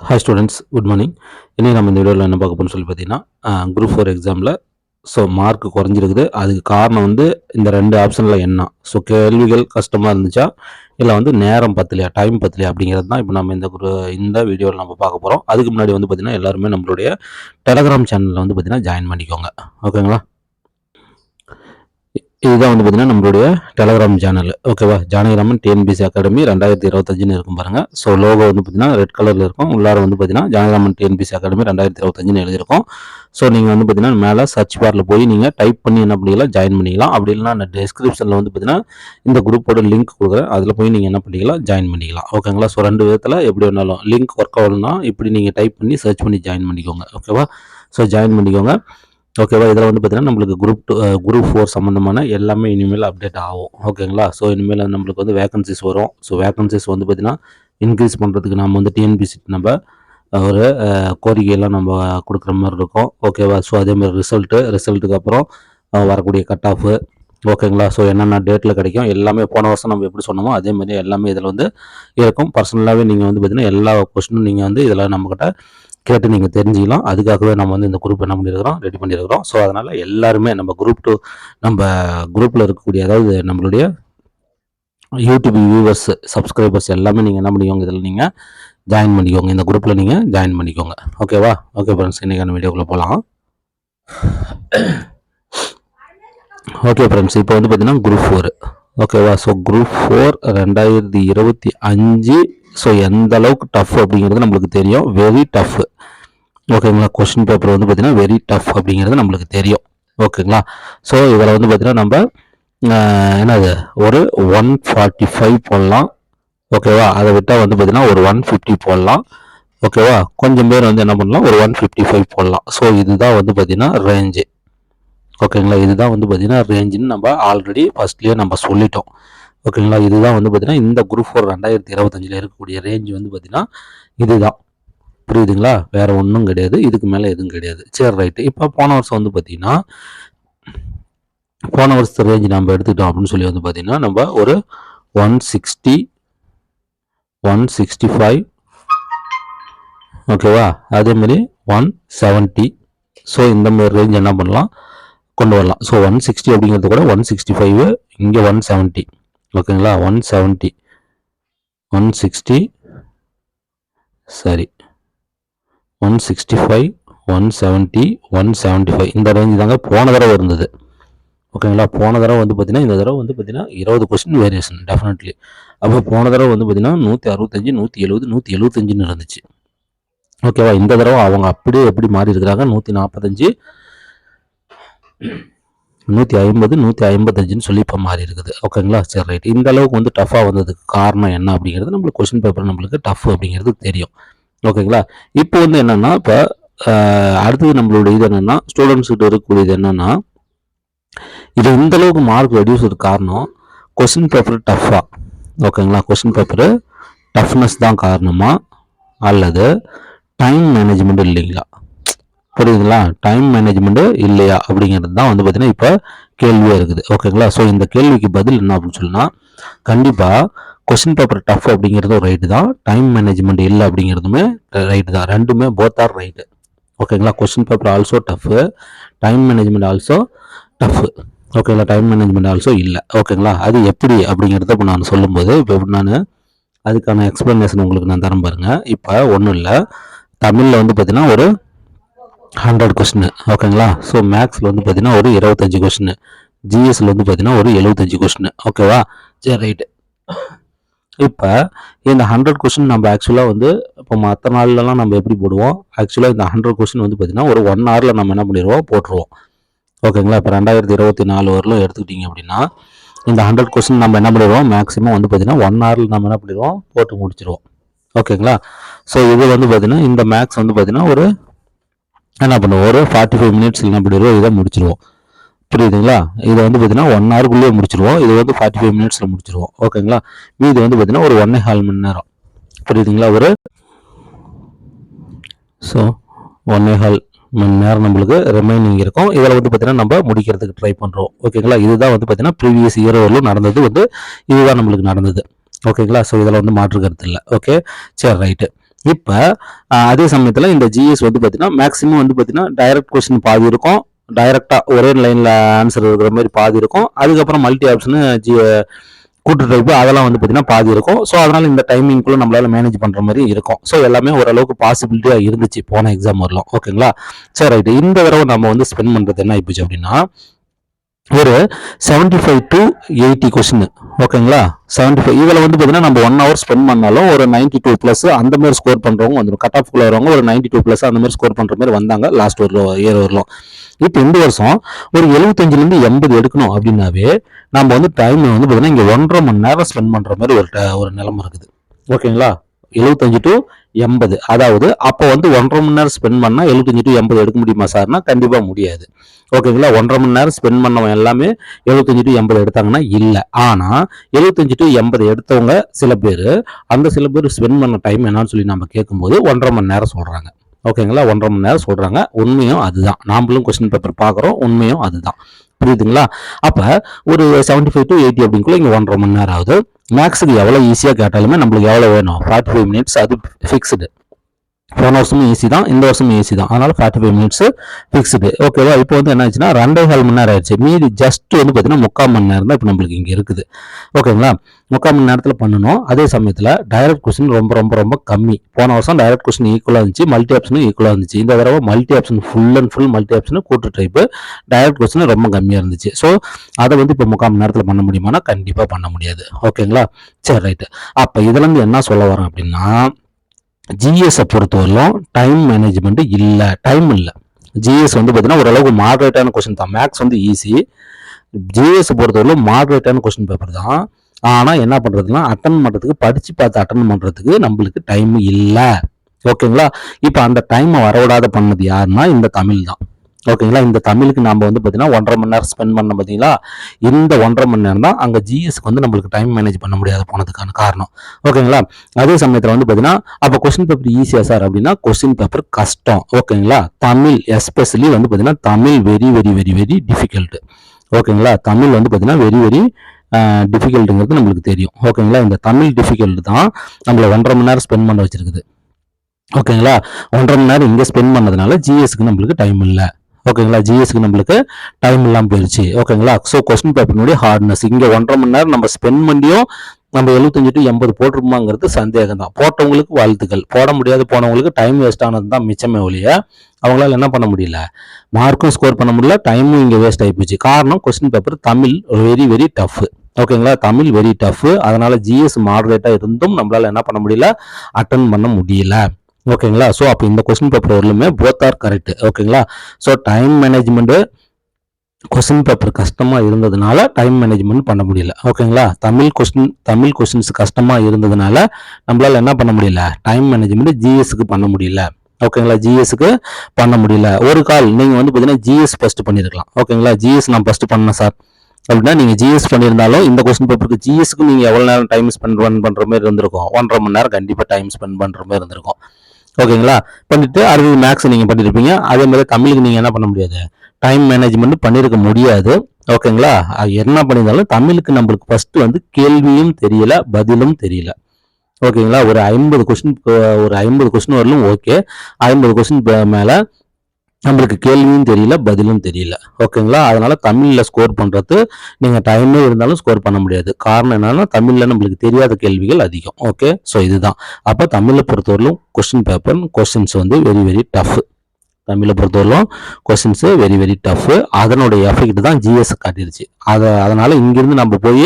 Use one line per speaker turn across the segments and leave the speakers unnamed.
Hi students good morning இன்றைக்கி நம்ம இந்த வீடியோவில் என்ன பார்க்க போகணும்னு சொல்லி பார்த்தீங்கன்னா குரூப் ஃபோர் எக்ஸாமில் ஸோ மார்க் குறைஞ்சிருக்குது. அதுக்கு காரணம் வந்து இந்த ரெண்டு ஆப்ஷனில் என்ன? ஸோ கேள்விகள் கஷ்டமாக இருந்துச்சா? இல்லை வந்து நேரம் பத்தலையா? டைம் பத்தலையா? அப்படிங்கிறது தான் இப்போ நம்ம இந்த குரு இந்த வீடியோவில் நம்ம பார்க்க போகிறோம் அதுக்கு முன்னாடி வந்து பார்த்திங்கன்னா எல்லாருமே நம்மளுடைய டெலகிராம் சேனலில் வந்து பார்த்திங்கன்னா ஜாயின் பண்ணிக்கோங்க. ஓகேங்களா இதுதான் வந்து பார்த்தீங்கன்னா நம்மளுடைய டெலகிராம் சேனல் ஓகேவா ஜானகிராமன் டிஎன்பிசி அகாடமி ரெண்டாயிரத்தி இருபத்தஞ்சுன்னு இருக்கும் பாருங்க. ஸோ லோகோ வந்து பார்த்தீங்கன்னா ரெட் கலரில் இருக்கும். உள்ளார வந்து பார்த்தீங்கன்னா ஜானகிராமன் டிஎன்பிசி அகாடமி ரெண்டாயிரத்தி இருபத்தஞ்சுன்னு எழுதியிருக்கும். ஸோ நீங்கள் வந்து பார்த்தீங்கன்னா மேலே சர்ச் பாரில் போய் நீங்கள் டைப் பண்ணி என்ன பண்ணிக்கலாம் ஜாயின் பண்ணிக்கலாம். அப்படி இல்லைனா நான் டிஸ்கிரிப்ஷனில் வந்து பார்த்தீங்கன்னா இந்த குரூப்போட லிங்க் கொடுக்குறேன். அதில் போய் நீங்கள் என்ன பண்ணிக்கலாம் ஜாயின் பண்ணிக்கலாம். ஓகேங்களா ஸோ ரெண்டு விதத்தில் எப்படி வேணாலும் லிங்க் ஒர்க் ஆகணும்னா இப்படி நீங்கள் டைப் பண்ணி சர்ச் பண்ணி ஜாயின் பண்ணிக்கோங்க. ஓகேவா ஸோ ஜாயின் பண்ணிக்கோங்க. ஓகேவா இதில் வந்து பார்த்தீங்கன்னா நம்மளுக்கு குரூப் டூ குரூப் ஃபோர் சம்மந்தமான எல்லாமே இனிமேல் அப்டேட் ஆகும். ஓகேங்களா ஸோ இனிமேல் நம்மளுக்கு வந்து வேகன்சிஸ் வரும். ஸோ வேகன்சிஸ் வந்து பார்த்தீங்கன்னா இன்க்ரீஸ் பண்ணுறதுக்கு நம்ம வந்து டிஎன்பிசி நம்ம ஒரு கோரிக்கையெல்லாம் நம்ம கொடுக்குற மாதிரி இருக்கும். ஓகேவா ஸோ அதேமாதிரி ரிசல்ட்டு ரிசல்ட்டுக்கு அப்புறம் வரக்கூடிய கட் ஆஃபு ஓகேங்களா ஸோ என்னென்ன டேட்டில் கிடைக்கும் எல்லாமே போன வருஷம் நம்ம எப்படி சொன்னோமோ அதே மாதிரி எல்லாமே இதில் வந்து இருக்கும். பர்சனலாகவே நீங்கள் வந்து பார்த்தீங்கன்னா எல்லா கொஸ்டினும் நீங்கள் வந்து இதில் நம்மக்கிட்ட கேட்டு நீங்கள் தெரிஞ்சுக்கலாம். அதுக்காகவே நம்ம வந்து இந்த குரூப் என்ன பண்ணியிருக்கிறோம் ரெடி பண்ணியிருக்கிறோம் ஸோ அதனால் எல்லாருமே நம்ம குரூப் டூ நம்ம குரூப்பில் இருக்கக்கூடிய அதாவது நம்மளுடைய யூடியூப் வியூவர்ஸ் சப்ஸ்கிரைபர்ஸ் எல்லாமே நீங்கள் என்ன பண்ணிக்கோங்க? இதில் நீங்கள் ஜாயின் பண்ணிக்கோங்க. இந்த குரூப்பில் நீங்கள் ஜாயின் பண்ணிக்கோங்க. ஓகேவா ஓகே ஃப்ரெண்ட்ஸ் இன்றைக்கான வீடியோக்குள்ளே போகலாம் ஓகே ஃப்ரெண்ட்ஸ் இப்போ வந்து பார்த்தீங்கன்னா குரூப் ஃபோர் ஓகேவா ஸோ குரூப் ஃபோர் ரெண்டாயிரத்தி இருபத்தி அஞ்சு. ஸோ எந்த அளவுக்கு டஃப் அப்படிங்கிறது நம்மளுக்கு தெரியும். வெரி டஃப் ஓகேங்களா கொஸ்டின் பேப்பர் வந்து பார்த்தீங்கன்னா வெரி டஃப் அப்படிங்கிறது நம்மளுக்கு தெரியும். ஓகேங்களா ஸோ இதில் வந்து பார்த்தீங்கன்னா நம்ம என்னது? ஒரு ஒன் ஃபார்ட்டி ஃபைவ் போடலாம் ஓகேவா அதை விட்டால் வந்து பார்த்தீங்கன்னா ஒரு ஒன் ஃபிஃப்டி போடலாம். ஓகேவா கொஞ்சம் பேர் வந்து என்ன பண்ணலாம்? ஒரு ஒன் ஃபிஃப்டி ஃபைவ் போடலாம். ஸோ இதுதான் வந்து பார்த்தீங்கன்னா ரேஞ்சு ஓகேங்களா இதுதான் வந்து பார்த்தீங்கன்னா ரேஞ்சுன்னு நம்ம ஆல்ரெடி ஃபஸ்ட்லேயே நம்ம சொல்லிட்டோம். ஓகேங்களா இதுதான் வந்து பார்த்தீங்கன்னா இந்த குரூப் ஃபோர் ரெண்டாயிரத்தி இருபத்தஞ்சில் இருக்கக்கூடிய ரேஞ்ச் வந்து பார்த்தீங்கன்னா இதுதான். புரியுதுங்களா? வேற ஒன்றும் கிடையாது. இதுக்கு மேலே எதுவும் கிடையாது. சரி ரைட்டு. இப்போ போன வருஷம் வந்து பார்த்தீங்கன்னா போன வருஷத்து ரேஞ்ச் நம்ம எடுத்துக்கிட்டோம் அப்படின்னு சொல்லி வந்து பார்த்தீங்கன்னா நம்ம ஒரு one sixty one sixty five ஓகேவா அதேமாரி ஒன் செவன்ட்டி ஸோ இந்த மாதிரி ரேஞ்ச் என்ன பண்ணலாம்? கொண்டு வரலாம். ஸோ ஒன் சிக்ஸ்டி அப்படிங்கிறது கூட ஒன் சிக்ஸ்டி ஃபைவ் இங்கே ஒன் செவன்ட்டி ஓகேங்களா ஒன் செவன்ட்டி ஒன் சிக்ஸ்டி சரி. One sixty five one seventy one seventy five இந்த ரேஞ்சு தாங்க போன தடவை இருந்தது. ஓகேங்களா போன தடவை வந்து பார்த்தீங்கன்னா இந்த தடவை வந்து பார்த்தீங்கன்னா இருபது கொஸ்டின் வேரியேஷன் டெஃபினெட்லி அப்போ போன தடவை வந்து பார்த்தீங்கன்னா நூற்றி அறுபத்தஞ்சு நூற்றி எழுபது நூற்றி எழுபத்தஞ்சுன்னு இருந்துச்சு. ஓகேவா இந்த தடவை அவங்க அப்படியே எப்படி மாறி இருக்கிறாங்க? நூற்றி நாற்பத்தஞ்சு நூற்றி ஐம்பது நூற்றி ஐம்பத்தஞ்சுன்னு சொல்லி இப்போ மாறி இருக்குது. ஓகேங்களா சரி ரைட் இந்த அளவுக்கு வந்து டஃப்பாக வந்ததுக்கு காரணம் என்ன அப்படிங்கிறது நம்மளுக்கு கொஸ்டின் பேப்பர் நம்மளுக்கு டஃப் அப்படிங்கிறது தெரியும். ஓகேங்களா? இப்போ வந்து என்னென்னா இப்போ அடுத்தது நம்மளோட இது என்னென்னா ஸ்டூடெண்ட்ஸ் கிட்ட இருக்கக்கூடியது என்னென்னா இது இந்த அளவுக்கு மார்க் ரெடியூஸ் காரணம் கொஸ்டின் பேப்பர் டஃப்பாக ஓகேங்களா? கொஸ்டின் பேப்பர் டஃப்னஸ் தான் காரணமா? அல்லது டைம் மேனேஜ்மெண்ட் இல்லைங்களா? புரியுதுங்களா? டைம் மேனேஜ்மெண்ட்டு இல்லையா? அப்படிங்கிறது தான் வந்து பார்த்தீங்கன்னா இப்போ கேள்வியாக இருக்குது. ஓகேங்களா? ஸோ இந்த கேள்விக்கு பதில் என்ன அப்படின்னு சொன்னால் கண்டிப்பாக கொஸ்டின் பேப்பர் டஃப் அப்படிங்கிறதும் ரைட்டு தான். டைம் மேனேஜ்மெண்ட் இல்லை அப்படிங்கிறதுமே ரைட்டு தான். ரெண்டுமே போத் ஆர் ரைட்டு ஓகேங்களா question paper also tough time management also tough ஓகேங்களா டைம் மேனேஜ்மெண்ட் ஆல்சோ இல்லை. ஓகேங்களா அது எப்படி அப்படிங்கிறத இப்போ நான் சொல்லும்போது இப்போ எப்படி நான் அதுக்கான எக்ஸ்ப்ளனேஷன் உங்களுக்கு நான் தரேன் பாருங்கள் இப்போ ஒன்றும் இல்லை. தமிழில் வந்து பார்த்தீங்கன்னா ஒரு ஹண்ட்ரட் கொஸ்டின் ஓகேங்களா ஸோ மேக்ஸில் வந்து பார்த்தீங்கன்னா ஒரு இருபத்தஞ்சி கொஸ்டின் ஜிஎஸ்சில் வந்து பார்த்தீங்கன்னா ஒரு எழுபத்தஞ்சு கொஸ்டின் ஓகேவா சரி ரைட்டு இப்போ இந்த ஹண்ட்ரட் கொஸ்டின் நம்ம ஆக்சுவலாக வந்து இப்போ மற்ற நாள்லலாம் நம்ம எப்படி போடுவோம்? ஆக்சுவலாக இந்த ஹண்ட்ரட் கொஸ்டின் வந்து பார்த்தீங்கன்னா ஒரு ஒன் ஹவரில் நம்ம என்ன பண்ணிடுவோம் போட்டுருவோம். ஓகேங்களா இப்போ ரெண்டாயிரத்தி இருபத்தி நாலு வரலும் எடுத்துக்கிட்டிங்க அப்படின்னா இந்த ஹண்ட்ரட் கொஸ்டின் நம்ம என்ன பண்ணிடுவோம் மேக்ஸிமம் வந்து பார்த்தீங்கன்னா ஒன் ஹவரில் நம்ம என்ன பண்ணிடுவோம் போட்டு முடிச்சிடுவோம் ஓகேங்களா ஸோ இது வந்து பார்த்தீங்கன்னா இந்த மேக்ஸ் வந்து பார்த்தீங்கன்னா ஒரு என்ன பண்ணுவோம்? ஒரு ஃபார்ட்டி ஃபைவ் மினிட்ஸ் என்ன பண்ணிடுவோம் இதை முடிச்சிடுவோம் புரியுதுங்களா? இதை வந்து பார்த்தீங்கன்னா ஒன் ஹவருக்குள்ளேயே முடிச்சிருவோம். இது வந்து ஃபார்ட்டி ஃபைவ் மினிட்ஸில் முடிச்சிருவோம். ஓகேங்களா மீது வந்து பார்த்தீங்கன்னா ஒரு ஒன்னே கால் மணி நேரம். புரியுதுங்களா? ஒரு ஸோ ஒன்னே ஹால் மணி நேரம் நம்மளுக்கு ரிமைனிங் இருக்கும். இதில் வந்து பார்த்தீங்கன்னா நம்ம முடிக்கிறதுக்கு ட்ரை பண்ணுறோம் ஓகேங்களா இதுதான் வந்து பார்த்தீங்கன்னா ப்ரீவியஸ் இயர் வரலும் நடந்தது வந்து இதுதான் நம்மளுக்கு நடந்தது. ஓகேங்களா ஸோ இதில் வந்து மாற்று கருத்து இல்லை. ஓகே சரி ரைட்டு இப்போ அதே சமயத்தில் இந்த ஜிஎஸ் வந்து பார்த்தீங்கன்னா மேக்ஸிமம் வந்து பார்த்தீங்கன்னா டைரக்ட் கொஸ்டின் பாதி இருக்கும். டைரெக்டாக ஒரே லைனில் ஆன்சர் இருக்கிற மாதிரி பாதி இருக்கும். அதுக்கப்புறம் மல்டி ஆப்ஷனு ஜி கூட்டு டைப்பு அதெல்லாம் வந்து பார்த்தீங்கன்னா பாதி இருக்கும். ஸோ அதனால் இந்த டைமிங்குள்ளே நம்மளால் மேனேஜ் பண்ணுற மாதிரி இருக்கும். ஸோ எல்லாமே ஓரளவுக்கு பாசிபிலிட்டியாக இருந்துச்சு போன எக்ஸாம் வரலாம். ஓகேங்களா சரி ரைட்டு இந்த தடவை நம்ம வந்து ஸ்பெண்ட் பண்ணுறது என்ன ஆயிப்போச்சு அப்படின்னா ஒரு seventy five to eighty question ஓகேங்களா செவன்டி ஃபைவ் இதில் வந்து பார்த்தீங்கன்னா நம்ம ஒன் ஹவர் ஸ்பெண்ட் பண்ணாலும் ஒரு நைன்டி டூ ப்ளஸ் அந்த மாதிரி ஸ்கோர் பண்ணுறவங்க வந்துடும் கட் ஆஃப் வரவங்க ஒரு நைன்டி டூ ப்ளஸ் அந்த மாதிரி ஸ்கோர் பண்ணுற மாதிரி வந்தாங்க லாஸ்ட் ஒரு இயர் வரலாம். இப்போ இந்த வருஷம் ஒரு எழுபத்தஞ்சிலேருந்து எண்பது எடுக்கணும் அப்படின்னாவே நம்ம வந்து டைம் வந்து பார்த்தீங்கன்னா இங்கே ஒன்றரை மணி நேரம் ஸ்பெண்ட் பண்ணுற மாதிரி ஒரு ட- ஒரு நிலமை இருக்குது. ஓகேங்களா எழுபத்தஞ்சு டு எண்பது. அதாவது அப்போ வந்து ஒன்றரை மணி நேரம் ஸ்பெண்ட் பண்ணால் எழுபத்தஞ்சு டு எண்பது எடுக்க முடியுமா சார்னா கண்டிப்பாக முடியாது. ஓகேங்களா ஒன்றரை மணி நேரம் ஸ்பெண்ட் பண்ணவன் எல்லாமே எழுபத்தஞ்சு டு எண்பது எடுத்தாங்கன்னா இல்லை. ஆனால் எழுபத்தஞ்சு டு எண்பது எடுத்தவங்க சில பேர் அந்த சில பேர் ஸ்பெண்ட் பண்ண டைம் என்னன்னு சொல்லி நம்ம கேட்கும்போது ஒன்றரை மணி நேரம் சொல்கிறாங்க ஓகேங்களா ஒன்றரை மணி நேரம் சொல்கிறாங்க உண்மையும் அதுதான். நாமளும் கொஸ்டின் பேப்பர் பார்க்குறோம் உண்மையும் அதுதான். புரியுதுங்களா? அப்போ ஒரு செவன்ட்டி ஃபைவ் டு எயிட்டி அப்படிங்குள்ள இங்கே ஒன்றரை மணி நேரம் ஆகுது. மேக்ஸுக்கு எவ்வளோ ஈஸியாக கேட்டாலுமே நம்மளுக்கு எவ்வளோ வேணும்? ஃபார்ட்டி ஃபைவ் மினிட்ஸ் அது ஃபிக்ஸ்டு போன வருஷமும் ஏசி தான் இந்த வருஷமும் ஏசி தான். அதனால் ஃபார்ட்டி ஃபைவ் மினிட்ஸ் ஃபிக்ஸ்டு ஓகேவா இப்போ வந்து என்ன ஆச்சுன்னா ரெண்டே கால் மணி நேரம் ஆயிடுச்சு மீதி ஜஸ்ட் வந்து பார்த்தீங்கன்னா முக்கால் மணி நேரம் தான் இப்போ நம்மளுக்கு இங்கே இருக்குது. ஓகேங்களா முக்கால் மணி நேரத்தில் பண்ணணும். அதே சமயத்தில் டைரக்ட் கொஸ்டின் ரொம்ப ரொம்ப ரொம்ப கம்மி. போன வருஷம் டைரக்ட் கொஸ்டின் ஈக்குவலாக இருந்துச்சு. மல்டி ஆப்ஷனும் ஈக்குவலாக இருந்துச்சு. இந்த தடவை multi option full and full multi option கூட்டு டைப்பு டைரக்ட் கொஸ்டின் ரொம்ப கம்மியாக இருந்துச்சு. ஸோ அதை வந்து இப்போ முக்கால் மணி நேரத்தில் பண்ண முடியுமானா கண்டிப்பாக பண்ண முடியாது. ஓகேங்களா சரி ரைட்டு அப்போ இதுலேருந்து என்ன சொல்ல வரேன் அப்படின்னா ஜிஎஸை பொறுத்தவரையிலும் டைம் மேனேஜ்மெண்ட் இல்லை டைம் இல்லை. ஜிஎஸ் வந்து பார்த்தீங்கன்னா ஓரளவுக்கு மாடரேட்டான கொஸ்டின் தான். மேக்ஸ் வந்து ஈஸி ஜிஎஸ் பொறுத்தவரையிலும் மாடரேட்டான கொஸ்டின் பேப்பர் தான். ஆனால் என்ன பண்ணுறதுன்னா அட்டன் பண்ணுறதுக்கு படித்து பார்த்து அட்டன் பண்ணுறதுக்கு நம்மளுக்கு டைம் இல்லை. ஓகேங்களா இப்போ அந்த டைமை வரவிடாத பண்ணது யாருன்னா இந்த தமிழ் தான். ஓகேங்களா? இந்த தமிழுக்கு நாம் வந்து பார்த்தீங்கன்னா ஒன்றரை மணி நேரம் ஸ்பெண்ட் பண்ண பார்த்தீங்களா இந்த ஒன்றரை மணி நேரம் தான் அங்கே ஜிஎஸ்க்கு வந்து நம்மளுக்கு டைம் மேனேஜ் பண்ண முடியாது போனதுக்கான காரணம். ஓகேங்களா? அதே சமயத்தில் வந்து பார்த்தீங்கன்னா அப்போ கொஸ்டின் பேப்பர் ஈஸியாக சார் அப்படின்னா கொஸ்டின் பேப்பர் கஷ்டம். ஓகேங்களா? தமிழ் எஸ்பெஷலி வந்து பார்த்தீங்கன்னா Tamil very very very very difficult ஓகேங்களா? தமிழ் வந்து பார்த்தீங்கன்னா வெரி வெரி டிஃபிகல்ட்டுங்கிறது நம்மளுக்கு தெரியும். ஓகேங்களா? இந்த தமிழ் டிஃபிகல்ட் தான் நம்மளை ஒன்றரை மணி நேரம் ஸ்பெண்ட் பண்ண வச்சிருக்குது. ஓகேங்களா? ஒன்றரை மணி நேரம் இங்கே ஸ்பெண்ட் பண்ணதுனால ஜிஎஸ்க்கு நம்மளுக்கு டைம் இல்லை. ஓகேங்களா? ஜிஎஸ்க்கு நம்மளுக்கு டைம் இல்லாமல் போயிடுச்சு ஓகேங்களா? ஸோ கொஸ்டின் பேப்பர்னுடைய ஹார்ட்னஸ் இங்கே ஒன்றரை மணி நேரம் நம்ம ஸ்பெண்ட் பண்ணியும் நம்ம எழுபத்தஞ்சு டு எண்பது போட்டிருப்போமாங்கிறது சந்தேகம் தான் போட்டவங்களுக்கு வாழ்த்துக்கள். போட முடியாது போனவங்களுக்கு டைம் வேஸ்ட் ஆனது தான் மிச்சமே ஒழிய அவங்களால என்ன பண்ண முடியல? மார்க்கும் ஸ்கோர் பண்ண முடியல டைமும் இங்கே வேஸ்ட் ஆகி போச்சு. காரணம் question paper Tamil very very tough ஓகேங்களா? தமிழ் வெரி டஃப் அதனால ஜிஎஸ் மாடரேட்டாக இருந்தும் நம்மளால என்ன பண்ண முடியல? அட்டன் பண்ண முடியல. ஓகேங்களா? ஸோ அப்போ இந்த கொஸ்டின் பேப்பர் வரலுமே போத் ஆர் கரெக்ட் ஓகேங்களா? So time management question paper கஷ்டமாக இருந்ததுனால டைம் மேனேஜ்மெண்ட் பண்ண முடியல. ஓகேங்களா? தமிழ் கொஸ்டின் தமிழ் கொஸ்டின்ஸ் கஷ்டமாக இருந்ததுனால நம்மளால் என்ன பண்ண முடியல? டைம் மேனேஜ்மெண்ட் ஜிஎஸ்க்கு பண்ண முடியல. ஓகேங்களா? ஜிஎஸ்க்கு பண்ண முடியல. ஒரு கால் நீங்கள் வந்து பார்த்தீங்கன்னா ஜிஎஸ் ஃபஸ்ட்டு பண்ணியிருக்கலாம் ஓகேங்களா? ஜிஎஸ் நான் ஃபஸ்ட்டு பண்ணேன் சார் அப்படின்னா நீங்கள் ஜிஎஸ் பண்ணியிருந்தாலும் இந்த கொஸ்டின் பேப்பருக்கு ஜிஎஸ்க்கு நீங்கள் எவ்வளோ நேரம் டைம் ஸ்பெண்ட் ரன் பண்ணுற மாதிரி இருந்திருக்கும்? ஒன்றரை மணி நேரம் கண்டிப்பாக டைம் ஸ்பெண்ட் பண்ணுற மாதிரி இருந்திருக்கும். ஓகேங்களா? பண்ணிட்டு அறுபது மேக்ஸ் நீங்கள் பண்ணியிருப்பீங்க அதே மாதிரி தமிழுக்கு நீங்கள் என்ன பண்ண முடியாது? டைம் மேனேஜ்மெண்ட் பண்ணியிருக்க முடியாது. ஓகேங்களா? அது என்ன பண்ணியிருந்தாலும் தமிழுக்கு நம்மளுக்கு ஃபர்ஸ்ட் வந்து கேள்வியும் தெரியல பதிலும் தெரியல. ஓகேங்களா? ஒரு ஐம்பது கொஸ்டின் ஒரு ஐம்பது கொஸ்டின் வரலும் ஓகே ஐம்பது கொஸ்டின் மேலே நம்மளுக்கு கேள்வியும் தெரியல பதிலும் தெரியல. ஓகேங்களா? அதனால தமிழில் ஸ்கோர் பண்ணுறது நீங்கள் டைமே இருந்தாலும் ஸ்கோர் பண்ண முடியாது. காரணம் என்னன்னா தமிழில் நம்மளுக்கு தெரியாத கேள்விகள் அதிகம். ஓகே? ஸோ இதுதான். அப்போ தமிழை பொறுத்தவரையிலும் கொஸ்டின் பேப்பர் கொஸ்டின்ஸ் வந்து வெரி வெரி டஃப் தமிழை பொறுத்தவரையிலும் கொஸ்டின்ஸு வெரி வெரி டஃப் அதனுடைய எஃபெக்ட் தான் ஜிஎஸ் காட்டிருச்சு. அதை அதனால் இங்கேருந்து நம்ம போய்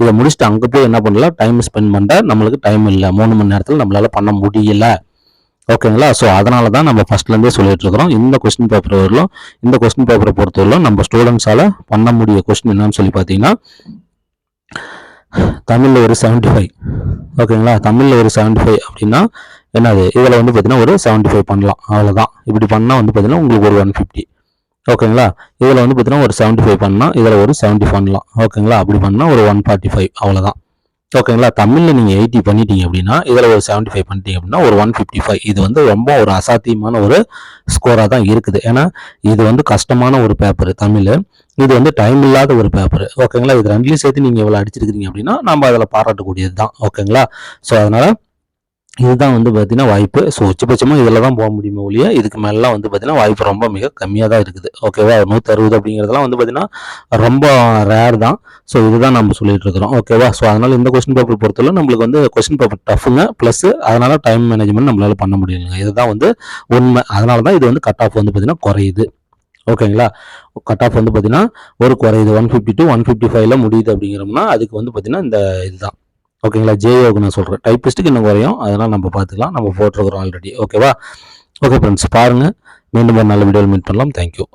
இதை முடிச்சுட்டு அங்கே போய் என்ன பண்ணலாம்? டைம் ஸ்பெண்ட் பண்ண நம்மளுக்கு டைம் இல்லை. மூணு மணி நேரத்தில் நம்மளால பண்ண முடியல. ஓகேங்களா? ஸோ அதனால தான் நம்ம ஃபர்ஸ்ட்லேருந்தே சொல்லிட்டு இருக்கிறோம். இந்த கொஸ்டின் பேப்பர் வரலும் இந்த கொஸ்டின் பேப்பரை பொறுத்தவரையிலும் நம்ம ஸ்டூடெண்ட்ஸால் பண்ண முடிய கொஸ்டின் என்னன்னு சொல்லி பார்த்தீங்கன்னா தமிழில் ஒரு செவன்ட்டி ஃபைவ் ஓகேங்களா? தமிழில் ஒரு செவன்ட்டி ஃபைவ் அப்படின்னா என்னது? இதில் வந்து பார்த்தீங்கன்னா ஒரு செவன்ட்டி ஃபைவ் பண்ணலாம். அவ்வளோதான் இப்படி பண்ணால் வந்து பார்த்தீங்கன்னா உங்களுக்கு ஒரு ஒன் ஃபிஃப்டி ஓகேங்களா? இதில் வந்து பார்த்தீங்கன்னா ஒரு செவன்ட்டி ஃபைவ் பண்ணால் இதில் ஒரு செவன்ட்டி பண்ணலாம். ஓகேங்களா? அப்படி பண்ணால் ஒரு ஒன் ஃபார்ட்டி ஃபைவ் அவ்வளோதான் ஓகேங்களா தமிழில் நீங்கள் எயிட்டி பண்ணிட்டீங்க அப்படின்னா இதில் ஒரு செவன்ட்டி ஃபைவ் பண்ணிட்டீங்க அப்படின்னா ஒரு ஒன் ஃபிஃப்டி ஃபைவ் இது வந்து ரொம்ப ஒரு அசாத்தியமான ஒரு ஸ்கோராக தான் இருக்குது. ஏன்னா இது வந்து கஷ்டமான ஒரு பேப்பர் தமிழ். இது வந்து டைம் இல்லாத ஒரு பேப்பர் ஓகேங்களா இது ரெண்டுலேயும் சேர்த்து நீங்கள் இவ்வளோ அடிச்சிருக்கிறீங்க அப்படின்னா நம்ம அதில் பாராட்டக்கூடியது தான் ஓகேங்களா ஸோ அதனால் இதுதான் வந்து பார்த்தீங்கன்னா வாய்ப்பு. ஸோ உச்சபட்சமாக இதில் தான் போக முடியுமே ஒழிய இதுக்கு மேலாம் வந்து பார்த்தீங்கன்னா வாய்ப்பு ரொம்ப மிக கம்மியாக தான் இருக்குது. ஓகேவா நூற்றி அறுபது அப்படிங்கிறதெல்லாம் வந்து பார்த்தீங்கன்னா ரொம்ப ரேர் தான். ஸோ இதுதான் நம்ம சொல்லிட்டு இருக்கிறோம். ஓகேவா ஸோ அதனால் இந்த கொஸ்டின் பேப்பர் பொறுத்தவரை நம்மளுக்கு வந்து கொஸ்டின் பேப்பர் டஃப்புங்க ப்ளஸ் அதனால் டைம் மேனேஜ்மெண்ட் நம்மளால் பண்ண முடியலைங்க. இதுதான் வந்து உண்மை. அதனால தான் இது வந்து கட் ஆஃப் வந்து பார்த்தீங்கன்னா குறையுது. ஓகேங்களா கட் ஆஃப் வந்து பார்த்தீங்கன்னா ஒரு குறையுது. One fifty to one fifty ஃபைவ்ல முடியுது அப்படிங்கிறோம்னா அதுக்கு வந்து பார்த்தீங்கன்னா இந்த இதுதான். ஓகேங்களா? ஜேயோக்கு நான் சொல்கிறேன் டைப்பிஸ்ட்டுக்கு இன்னும் குறையும். அதெல்லாம் நம்ம பார்த்துக்கலாம். நம்ம போட்டிருக்கிறோம் ஆல்ரெடி ஓகேவா ஓகே ஃப்ரெண்ட்ஸ் பாருங்கள் மீண்டும் ஒரு நல்ல வீடியோவில் மீட் பண்ணலாம். தேங்க்யூ